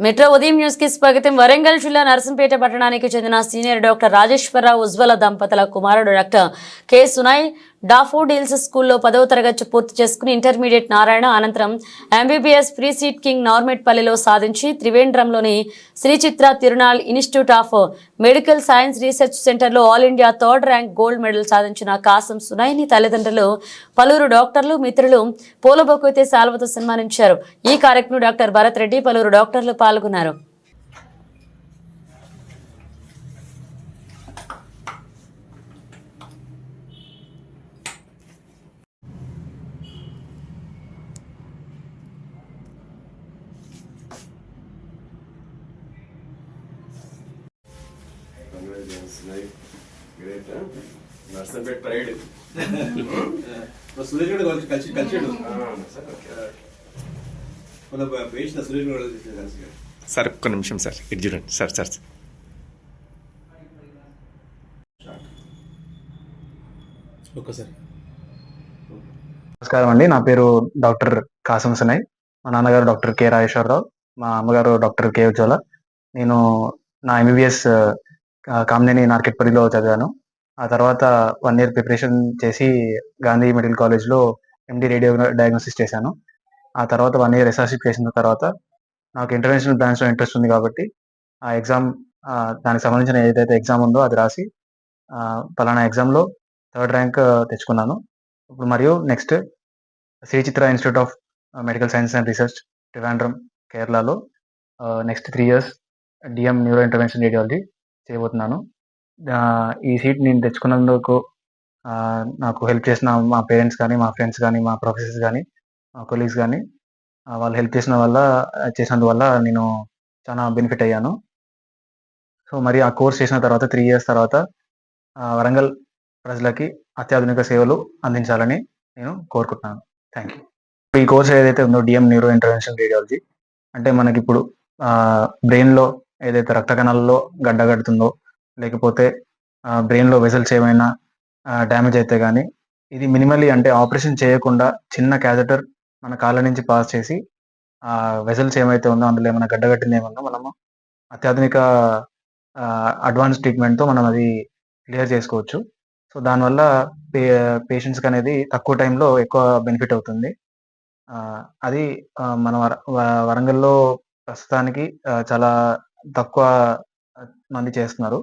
Metro ఉదయం న్యూస్కి స్వాగతం. వరంగల్ జిల్లా నరసింపేట పట్టణానికి చెందిన సీనియర్ డాక్టర్ రాజేశ్వరరావు ఉజ్వల దంపతుల కుమారుడు డాక్టర్ కె సునాయ్ డాఫోడిల్స్ స్కూల్లో పదవ తరగతి పూర్తి చేసుకుని ఇంటర్మీడియట్ నారాయణ అనంతరం ఎంబీబీఎస్ ఫ్రీ సీట్ కింగ్ నార్మెట్పల్లిలో సాధించి త్రివేంద్రంలోని Sri Chitra Tirunal institute of medical science research సెంటర్లో all India third rank gold medal సాధించిన కాసం సునాయిని తల్లిదండ్రులు పలువురు డాక్టర్లు మిత్రులు పూలబొక్కుతే శాల్వతో సన్మానించారు. ఈ కార్యక్రమం డాక్టర్ భరత్ రెడ్డి పలువురు డాక్టర్లు పాల్గొన్నారు. Great Narsampet pride. ఇప్పుడు సురేష్ కూడా కలిసి కలిసి కలిసాడు. మన పేసిన సురేష్ కూడా కలిసి కలిసి సార్ ఒక్క నిమిషం సార్ ఇటు చూడండి. సార్ సార్ ఒక్కసారి. నమస్కారం అండి. నా పేరు డాక్టర్ కాసం సునయ్ మా నాన్నగారు డాక్టర్ కె రాజేశ్వరరావు. మా అమ్మగారు డాక్టర్ కె ఉజ్వల. నేను నా ఎంబీబీఎస్ కామినేని నార్కెట్పల్లిలో చదివాను. ఆ తర్వాత వన్ ఇయర్ ప్రిపరేషన్ చేసి గాంధీ మెడికల్ కాలేజ్లో ఎండి రేడియో డయాగ్నోసిస్ చేశాను. ఆ తర్వాత వన్ ఇయర్ ఎస్ఆర్షిప్ చేసిన తర్వాత నాకు ఇంటర్నేషనల్ బ్రాంచ్లో ఇంట్రెస్ట్ ఉంది కాబట్టి ఆ ఎగ్జామ్ దానికి సంబంధించిన ఏదైతే ఎగ్జామ్ ఉందో అది రాసి పలానా ఎగ్జామ్లో థర్డ్ ర్యాంక్ తెచ్చుకున్నాను. ఇప్పుడు మరియు next Sri Chitra institute of medical science and research Trivandrum కేరళలో next three years DM neuro intervention radiology చేయబోతున్నాను. ఈ సీట్ నేను తెచ్చుకున్నందుకు నాకు హెల్ప్ చేసిన మా పేరెంట్స్ కానీ మా ఫ్రెండ్స్ కానీ మా ప్రొఫెసర్స్ కానీ మా కొలీగ్స్ కానీ వాళ్ళు హెల్ప్ చేసిన వల్ల చేసినందువల్ల నేను చాలా బెనిఫిట్ అయ్యాను. సో మరి ఆ కోర్స్ చేసిన తర్వాత త్రీ ఇయర్స్ తర్వాత వరంగల్ ప్రజలకి అత్యాధునిక సేవలు అందించాలని నేను కోరుకుంటున్నాను. థ్యాంక్ యూ ఈ కోర్స్ ఏదైతే ఉందో డిఎం న్యూరో ఇంటర్వెన్షన్ రేడియాలజీ అంటే మనకి ఇప్పుడు బ్రెయిన్లో ఏదైతే రక్త కణాలలో గడ్డ కడుతుందో లేకపోతే బ్రెయిన్లో వెసల్స్ ఏమైనా డ్యామేజ్ అయితే కానీ ఇది మినిమల్లీ అంటే ఆపరేషన్ చేయకుండా చిన్న క్యాథెటర్ మన కాళ్ళ నుంచి పాస్ చేసి ఆ వెసల్స్ ఏమైతే ఉందో అందులో ఏమైనా గడ్డగట్టింది ఏమన్నా మనము అత్యాధునిక అడ్వాన్స్ ట్రీట్మెంట్తో మనం అది క్లియర్ చేసుకోవచ్చు. సో దానివల్ల పే పేషెంట్స్కి అనేది తక్కువ టైంలో ఎక్కువ బెనిఫిట్ అవుతుంది. అది మన వర వ- వరంగల్లో ప్రస్తుతానికి చాలా తక్కువ మంది చేస్తున్నారు.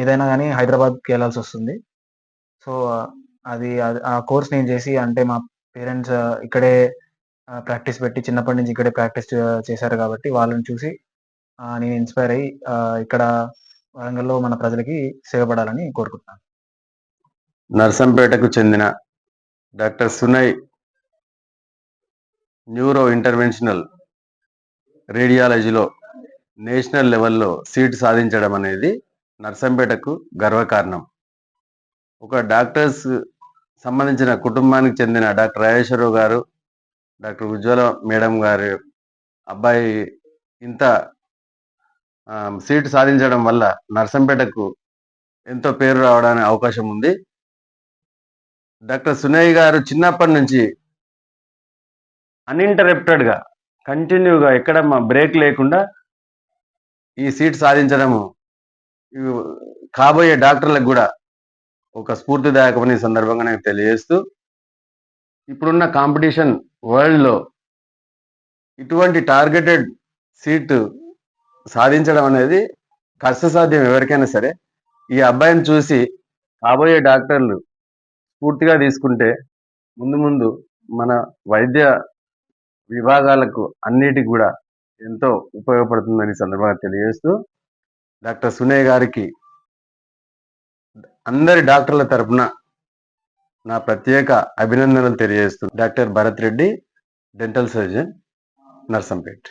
ఏదైనా కానీ హైదరాబాద్కి వెళ్ళాల్సి వస్తుంది. సో అది ఆ కోర్స్ నేను చేసి అంటే మా పేరెంట్స్ ఇక్కడే ప్రాక్టీస్ పెట్టి చిన్నప్పటి నుంచి ఇక్కడే ప్రాక్టీస్ చేశారు కాబట్టి వాళ్ళని చూసి నేను ఇన్స్పైర్ అయ్యి ఇక్కడ వరంగల్లో మన ప్రజలకి సేవపడాలని కోరుకుంటున్నాను. నర్సంపేటకు చెందిన డాక్టర్ సునయ్ న్యూరో ఇంటర్వెన్షనల్ రేడియాలజీలో నేషనల్ లెవెల్లో సీట్ సాధించడం అనేది నర్సంపేటకు గర్వకారణం. ఒక డాక్టర్స్ సంబంధించిన కుటుంబానికి చెందిన డాక్టర్ రాజేశ్వరరావు గారు డాక్టర్ ఉజ్వల మేడం గారి అబ్బాయి ఇంత సీట్ సాధించడం వల్ల నర్సంపేటకు ఎంతో పేరు రావడానికి అవకాశం ఉంది. డాక్టర్ సునయ్ గారు చిన్నప్పటి నుంచి అన్ఇంటరప్టెడ్గా కంటిన్యూగా ఎక్కడ మా బ్రేక్ లేకుండా ఈ సీట్ సాధించడము. కాబోయే డాక్టర్లకు కూడా ఒక స్ఫూర్తిదాయకమని సందర్భంగా నేను తెలియజేస్తూ ఇప్పుడున్న కాంపిటీషన్ వరల్డ్లో ఇటువంటి టార్గెటెడ్ సీటు సాధించడం అనేది కష్టసాధ్యం ఎవరికైనా సరే. ఈ అబ్బాయిని చూసి కాబోయే డాక్టర్లు స్ఫూర్తిగా తీసుకుంటే ముందు ముందు మన వైద్య విభాగాలకు అన్నిటికి కూడా ఎంతో ఉపయోగపడుతుందని సందర్భంగా తెలియజేస్తూ డాక్టర్ సునయ్ గారికి అందరి డాక్టర్ల తరపున నా ప్రత్యేక అభినందనలు తెలియజేస్తూ doctor Bharat Reddy dental surgeon Narsampet.